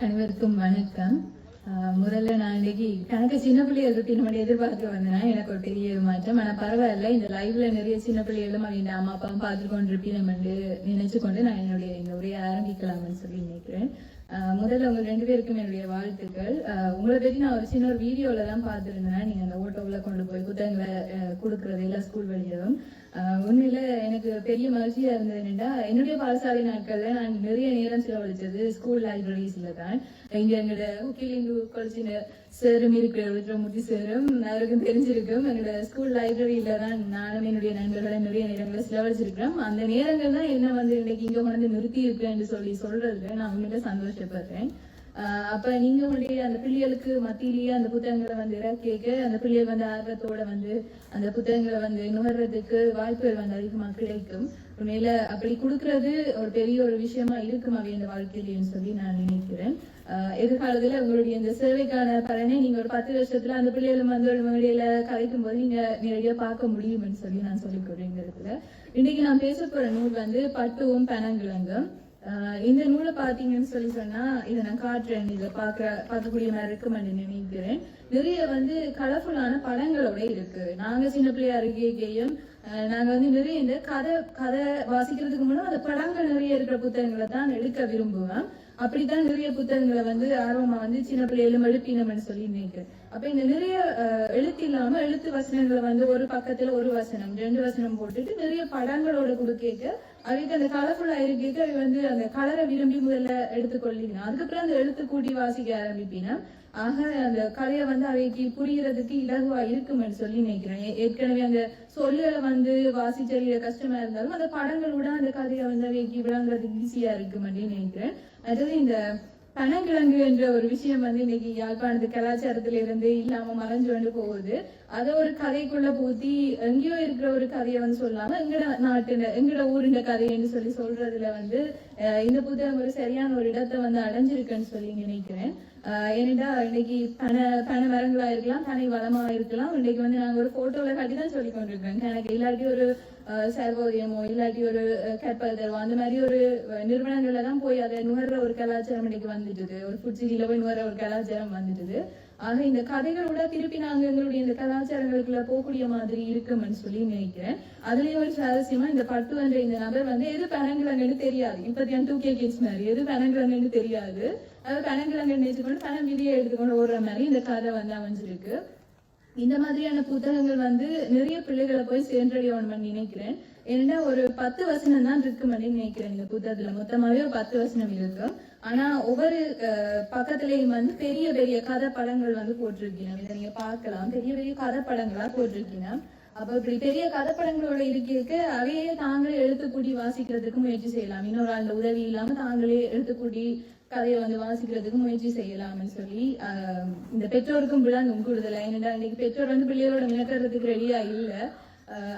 அனைவருக்கும் வணக்கம். ஆஹ் முதல்ல நான் இன்னைக்கு கணக்கு சின்ன பிள்ளைகள் பத்தி நம்ம எதிர்பார்க்க வந்தேன்னா எனக்கு ஒரு பெரிய மாற்றம் ஆனா பரவாயில்ல இந்த லைவ்ல நிறைய சின்ன பிள்ளைகளும் அவங்க அம்மா அப்பாவும் பார்த்துட்டு கொண்டு இருப்பீங்க நினைச்சு கொண்டு நான் என்னுடைய இந்த உரையை ஆரம்பிக்கலாம்னு சொல்லி நினைக்கிறேன். ஆஹ் முதல்ல உங்க ரெண்டு பேருக்கும் என்னுடைய வாழ்த்துக்கள். ஆஹ் உங்களை பத்தி நான் ஒரு சின்ன ஒரு வீடியோல தான் பார்த்துருந்தேன் நீங்க அந்த ஓட்டோவில் கொண்டு போய் புத்தகங்களை ஆஹ் கொடுக்கறது எல்லா ஸ்கூல் வழியும் ஆஹ் உண்மையில எனக்கு பெரிய மகிழ்ச்சியா இருந்தது என்னன்னா என்னுடைய பாடசாலை நாட்கள்ல நான் நிறைய நேரம் செலவழிச்சது ஸ்கூல் லைப்ரரிஸ்ல தான். இங்க எங்களோட உக்கிலிங்கு கொலைச்சின சேரும் இருக்கிற ருத்ரமூர்த்தி சேரும் அவருக்கும் தெரிஞ்சிருக்கும். எங்களோட ஸ்கூல் லைப்ரரியில தான் நானும் என்னுடைய நண்பர்களை நிறைய நேரங்களை செலவழிச்சிருக்கிறோம். அந்த நேரங்கள் தான் என்ன வந்து இன்னைக்கு இங்க கொண்டு வந்து நிறுத்தி என்று சொல்லி சொல்றதுல நான் உண்மையில சந்தோஷப்படுறேன். அப்ப நீங்க உங்களுடைய அந்த பிள்ளைகளுக்கு மத்தியிலேயே அந்த புத்தகங்களை வந்து கேட்க அந்த பிள்ளைகள் வந்து ஆர்வத்தோட வந்து அந்த புத்தகங்களை வந்து நுகர்றதுக்கு வாய்ப்புகள் வந்து அதிகமா கிடைக்கும். உண்மையில அப்படி கொடுக்கறது ஒரு பெரிய ஒரு விஷயமா இருக்கும் அவை இந்த வாழ்க்கையிலேன்னு சொல்லி நான் நினைக்கிறேன். ஆஹ் எதிர்காலத்துல உங்களுடைய இந்த சேவைக்கான பலனை நீங்க ஒரு பத்து வருஷத்துல அந்த பிள்ளைகளும் வந்து ஒரு மேடையில கலைக்கும் போது நீங்க நேரடியா பார்க்க முடியும்னு சொல்லி நான் சொல்லிக் இந்த இடத்துல இன்னைக்கு நான் பேச போற நூல் வந்து பட்டுவும் பனங்கிழங்கும். இந்த நூலை பாத்தீங்கன்னு சொல்லி சொன்னா இதை நான் காட்டுறேன். இதை பார்க்க பார்க்கக்கூடிய மாதிரி இருக்குமென்னு நினைக்கிறேன். நிறைய வந்து கலர்ஃபுல்லான படங்களோட இருக்கு. நாங்க சின்ன பிள்ளையா இருக்கையும் ஆஹ் நாங்க வந்து நிறைய இந்த கதை கதை வாசிக்கிறதுக்கு முன்னாடி அந்த படங்கள் நிறைய இருக்கிற புத்தகங்களை தான் எடுக்க விரும்புவேன். அப்படித்தான் நிறைய புத்தகங்களை வந்து ஆர்வமா வந்து சின்ன பிள்ளைகளும் எழுப்பினம்னு சொல்லி நினைக்கிறேன். அப்ப இந்த நிறைய எழுத்து இல்லாம எழுத்து வசனங்களை வந்து ஒரு பக்கத்துல ஒரு வசனம் ரெண்டு வசனம் போட்டுட்டு நிறைய படங்களோட கொடுக்க அவைக்கு அந்த கலர்ஃபுல்லா இருக்க அவை வந்து அந்த கலரை விரும்பி முதல்ல எடுத்துக்கொள்ளினா அதுக்கப்புறம் அந்த எழுத்து கூட்டி வாசிக்க ஆரம்பிப்பினா ஆக அந்த கலையை வந்து அவைக்கு புரியறதுக்கு இலகுவா இருக்கும்னு சொல்லி நினைக்கிறேன். ஏற்கனவே அந்த சொல்லுகளை வந்து வாசிச்சறிய கஷ்டமா இருந்தாலும் அந்த படங்களோட அந்த கதையை வந்து அவைக்கு விளங்குறதுக்கு ஈஸியா இருக்குமென்னு நினைக்கிறேன். அதாவது இந்த பனங்கிழங்கு என்ற ஒரு விஷயம் வந்து இன்னைக்கு யாழ்ப்பாணத்து கலாச்சாரத்துல இருந்து இல்லாம மறைஞ்சு வந்து போகுது. அதை ஒரு கதைக்குள்ள பூத்தி எங்கேயோ இருக்கிற ஒரு கதையை வந்து சொல்லாம எங்கட நாட்டு எங்கட ஊருண்ட கதைன்னு சொல்லி சொல்றதுல வந்து இந்த புத்தகம் ஒரு சரியான ஒரு இடத்தை வந்து அடைஞ்சிருக்குன்னு சொல்லி நினைக்கிறேன். ஆஹ் ஏனென்றா இன்னைக்கு பனை பனை மரங்களா இருக்கலாம் பனை வளமா இருக்கலாம். இன்னைக்கு வந்து நாங்க ஒரு போட்டோல காட்டி தான் சொல்லி கொண்டிருக்கோம். எனக்கு இல்லாட்டி ஒரு சர்வோதயமோ இல்லாட்டி ஒரு கற்பதர்வோ அந்த மாதிரி ஒரு அஹ், நிறுவனங்கள்ல தான் போய் அதை நுகர்ற ஒரு கலாச்சாரம் இன்னைக்கு வந்துட்டுது. ஒரு ஃபுட்சில போய் நுகர்ற ஒரு கலாச்சாரம் வந்துட்டுது. ஆக இந்த கதைகளோட திருப்பி நாங்க எங்களுடைய இந்த கலாச்சாரங்களுக்குள்ள போகக்கூடிய மாதிரி இருக்கும்னு சொல்லி நினைக்கிறேன். அதுலயும் ஒரு சுவாரஸ்யமா இந்த பட்டு என்ற இந்த நபர் வந்து எது பனங்கிழங்குன்னு தெரியாது. இப்பத்தியான டூ கே கிட்ஸ் மாதிரி. எது பனங்கிழங்குன்னு தெரியாது. அது பனங்கிழங்கு நினைச்சுக்கொண்டு பணம் விதியை எடுத்துக்கொண்டு ஓடுற மாதிரி இந்த கதை வந்து அமைஞ்சிருக்கு. இந்த மாதிரியான புத்தகங்கள் வந்து நிறைய பிள்ளைகளை போய் சென்றடையணும்னு நினைக்கிறேன். ஏன்னா ஒரு பத்து வசனம் தான் இருக்குமென்னு நினைக்கிறேன் இந்த புத்தகத்துல. மொத்தமாவே ஒரு பத்து வசனம் இருக்கு. ஆனா ஒவ்வொரு அஹ், பக்கத்துலயும் வந்து பெரிய பெரிய கதை படங்கள் வந்து போட்டிருக்கீங்க. இதை நீங்க பார்க்கலாம். பெரிய பெரிய கதை படங்களா போட்டிருக்கீங்க. அப்ப இப்படி பெரிய கதை படங்களோட இருக்க அவையே தாங்களே எழுத்துக்கூட்டி வாசிக்கிறதுக்கு முயற்சி செய்யலாம். இன்னொரு ஆள் உதவி இல்லாம தாங்களே எழுத்துக்கூட்டி கதையை வந்து வாசிக்கிறதுக்கு முயற்சி செய்யலாம்னு சொல்லி ஆஹ், இந்த பெற்றோருக்கும் விளங்கும் கூடுதலா. ஏன்னா இன்னைக்கு பெற்றோர் வந்து பிள்ளைகளோட மிளக்கிறதுக்கு ரெடியா இல்ல.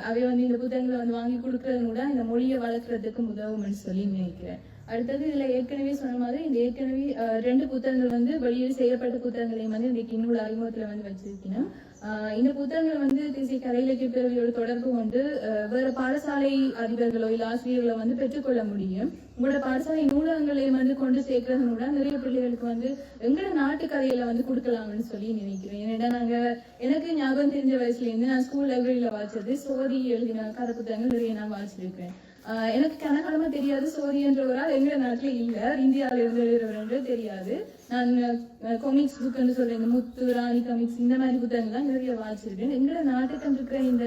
அவை வந்து இந்த புத்தகங்களை வந்து வாங்கி கொடுக்கறது கூட இந்த மொழியை வளர்க்கறதுக்கு உதவும்னு சொல்லி நினைக்கிறேன். அடுத்தது இதுல ஏற்கனவே சொன்ன மாதிரி இந்த ஏற்கனவே ரெண்டு புத்தகங்கள் வந்து வெளியில் செய்யப்பட்ட புத்தகங்களையும் வந்து இன்னைக்கு இன்னொரு அறிமுகத்துல வந்து வச்சிருக்கணும். ஆஹ் இந்த புத்தகங்கள் வந்து திசை கலை இலக்கிய பேரவையோட தொடர்பு கொண்டு வேற பாடசாலை அதிபர்களோ இல்ல ஆசிரியர்களோ வந்து பெற்றுக்கொள்ள முடியும். உங்களோட பாடசாலை நூலகங்களையும் வந்து கொண்டு சேர்க்கறது கூட நிறைய பிள்ளைகளுக்கு வந்து எங்கட நாட்டு கதையில வந்து கொடுக்கலாம்னு சொல்லி நினைக்கிறேன். ஏன்னா நாங்க எனக்கு ஞாபகம் தெரிஞ்ச வயசுல இருந்து நான் ஸ்கூல் லைப்ரரியில வாசிச்சது சோதி எழுதின கதை புத்தகங்கள் நிறைய நான் வாசிச்சிருக்கேன். எனக்கு கனகாலமா தெரியாது. சோதி என்ற ஒரு ஆள் எங்க நாட்டுல இல்ல. இந்தியாவில இருந்து எழுதுறவர் தெரியாது. நான் கொமிக்ஸ் புக்குன்னு சொல்றேன். இந்த முத்து ராணி கமிக்ஸ் இந்த மாதிரி புத்தகங்கள்லாம் நிறைய வாசிச்சிருக்கேன். எங்களோட நாட்டுக்கம் இருக்கிற இந்த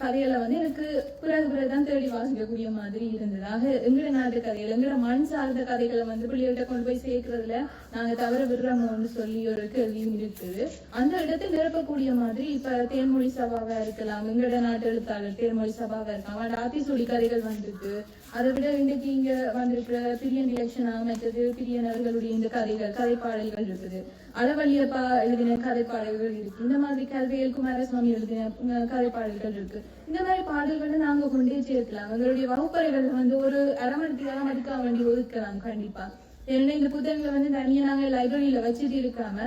கதைகளை வந்து எனக்கு பிறகு தான் தேடி வாசிக்கக்கூடிய மாதிரி இருந்ததாக எங்களோட நாட்டு கதைகள் எங்களோட மண் சார்ந்த கதைகளை வந்து பிள்ளைகள்கிட்ட கொண்டு போய் சேர்க்கறதுல நாங்க தவற விடுறோமோன்னு சொல்லி ஒரு கேள்வியும் இருக்குது அந்த இடத்தை நிரப்பக்கூடிய மாதிரி இப்ப தேன்மொழி சபாவா இருக்கலாம். எங்களோட நாட்டு எழுத்தாளர் தேன்மொழி சபாவா இருக்கலாம். அவன் ஆத்திசூடி கதைகள் வந்திருக்கு. அதை விட இன்னைக்கு இங்க வந்திருக்கிற பிரியன் எலெக்ஷன் அமைச்சது பிரியன் அவர்களுடைய இந்த கதைகள் கதைப்பாடல்கள் இருக்குது. அளவழியப்பா எழுதின கதைப்பாடல்கள் இருக்கு. இந்த மாதிரி கல்வியல் குமாரசுவாமி எழுதின கதைப்பாடல்கள் இருக்கு. இந்த மாதிரி பாடல்களை நாங்க கொண்டே சேர்க்கலாம். எங்களுடைய வகுப்பறைகள் வந்து ஒரு அரை மணிக்கு அரை மணிக்கு வேண்டி ஒதுக்கலாம் கண்டிப்பா. ஏன்னா இந்த புத்தகங்களை வந்து தனியா நாங்க லைப்ரரியில வச்சுட்டு இருக்காம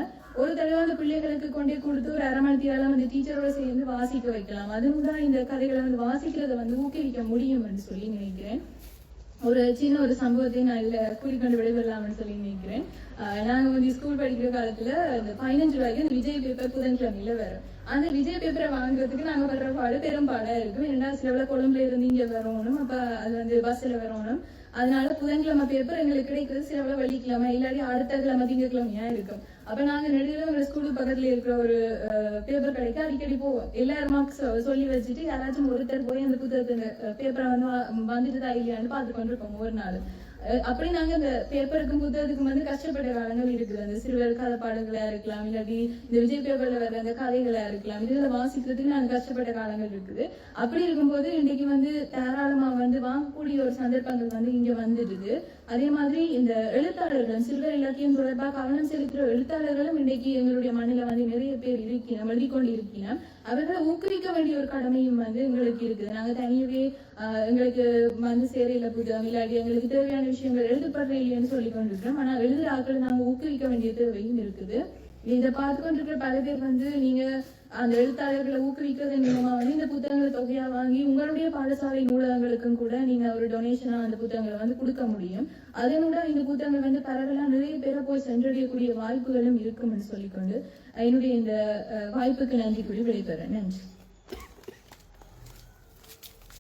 ஒரு தடவை அந்த பிள்ளைகளுக்கு கொண்டே கொடுத்து ஒரு அரை மணி நேரம் அந்த டீச்சரோட சேர்ந்து வாசிக்க வைக்கலாம். அதுவும் தான் இந்த கதைகளை வந்து வாசிக்கிறத வந்து ஊக்குவிக்க முடியும்னு சொல்லி நினைக்கிறேன். ஒரு சின்ன ஒரு சம்பவத்தை நான் இல்ல கூறிக்கொண்டு விடைபெறலாம்னு சொல்லி நினைக்கிறேன். ஆஹ் நாங்க வந்து ஸ்கூல் படிக்கிற காலத்துல இந்த பதினஞ்சு ரூபாய்க்கு விஜய் பேப்பர் புதன்கிழமையில வரும். அந்த விஜய் பேப்பரை வாங்குறதுக்கு நாங்க வர்ற பாடு பெரும் பாடா இருக்கும். இரண்டாவது சிலவுல கொழும்புல இருந்து இங்க வரணும். அப்ப அது வந்து பஸ்ல வரணும். அதனால புதன்கிழமை பேப்பர் எங்களுக்கு கிடைக்கிறது சிலவுல வெள்ளிக்கிழமை இல்லாட்டி அடுத்த கிழமை திங்கக்கிழமையா இருக்கும்? அப்ப நாங்க நெடுகிலும் ஒரு ஸ்கூலுக்கு பக்கத்துல இருக்கிற ஒரு பேப்பர் கடைக்கு அடிக்கடி போவோம். எல்லாரும் மார்க்ஸ் சொல்லி வச்சுட்டு யாராச்சும் ஒருத்தர் போய் அந்த புத்தகத்தை பேப்பரை வந்து வா- தான் இல்லையான்னு பார்த்து கொண்டிருப்போம் ஒரு நாள். அப்படி நாங்க இந்த பேப்பருக்கும் புத்தகத்துக்கும் வந்து கஷ்டப்பட்ட காலங்கள் இருக்குது. அந்த சிறுவர் கதை பாடங்களா இருக்கலாம் இல்லாட்டி இந்த விஜய் பேப்பர்ல வர்ற அந்த கதைகளா இருக்கலாம். இதுல வாசிக்கிறதுக்கு நாங்க கஷ்டப்பட்ட காலங்கள் இருக்குது. அப்படி இருக்கும்போது இன்னைக்கு வந்து தாராளமா வந்து வாங்கக்கூடிய ஒரு சந்தர்ப்பங்கள் வந்து இங்க வந்துடுது. அதே மாதிரி இந்த எழுத்தாளர்களும் சிறுவர் இலக்கியம் தொடர்பாக கவனம் செலுத்துற எழுத்தாளர்களும் இன்னைக்கு எங்களுடைய மண்ணில வந்து நிறைய பேர் இருக்கிறோம் எழுதிக்கொண்டு இருக்கிறோம் அவர்களை ஊக்குவிக்க வேண்டிய ஒரு கடமையும் வந்து எங்களுக்கு இருக்குது. நாங்க தனியவே ஆஹ், எங்களுக்கு வந்து சேரையில புத்தகம் இல்லாட்டி எங்களுக்கு தேவையான விஷயங்கள் எழுதப்படுற இல்லைன்னு சொல்லி கொண்டிருக்கிறோம் ஆனா எழுதுற ஆட்களை நாங்க ஊக்குவிக்க வேண்டிய தேவையும் இருக்குது. இதை பார்த்து கொண்டிருக்கிற பல பேர் வந்து நீங்க அந்த எழுத்தாளர்களை ஊக்குவிக்கிறதன் மூலமா வந்து இந்த புத்தகங்களை தொகையா வாங்கி உங்களுடைய பாடசாலை நூலகங்களுக்கும் கூட நீங்க ஒரு டொனேஷனா அந்த புத்தகங்களை வந்து கொடுக்க முடியும். அதனோட இந்த புத்தகங்கள் வந்து பரவலா நிறைய பேரை போய் சென்றடையக்கூடிய வாய்ப்புகளும் இருக்கும்னு சொல்லிக்கொண்டு என்னுடைய இந்த வாய்ப்புக்கு நன்றி கூறி விடைபெறேன். நன்றி.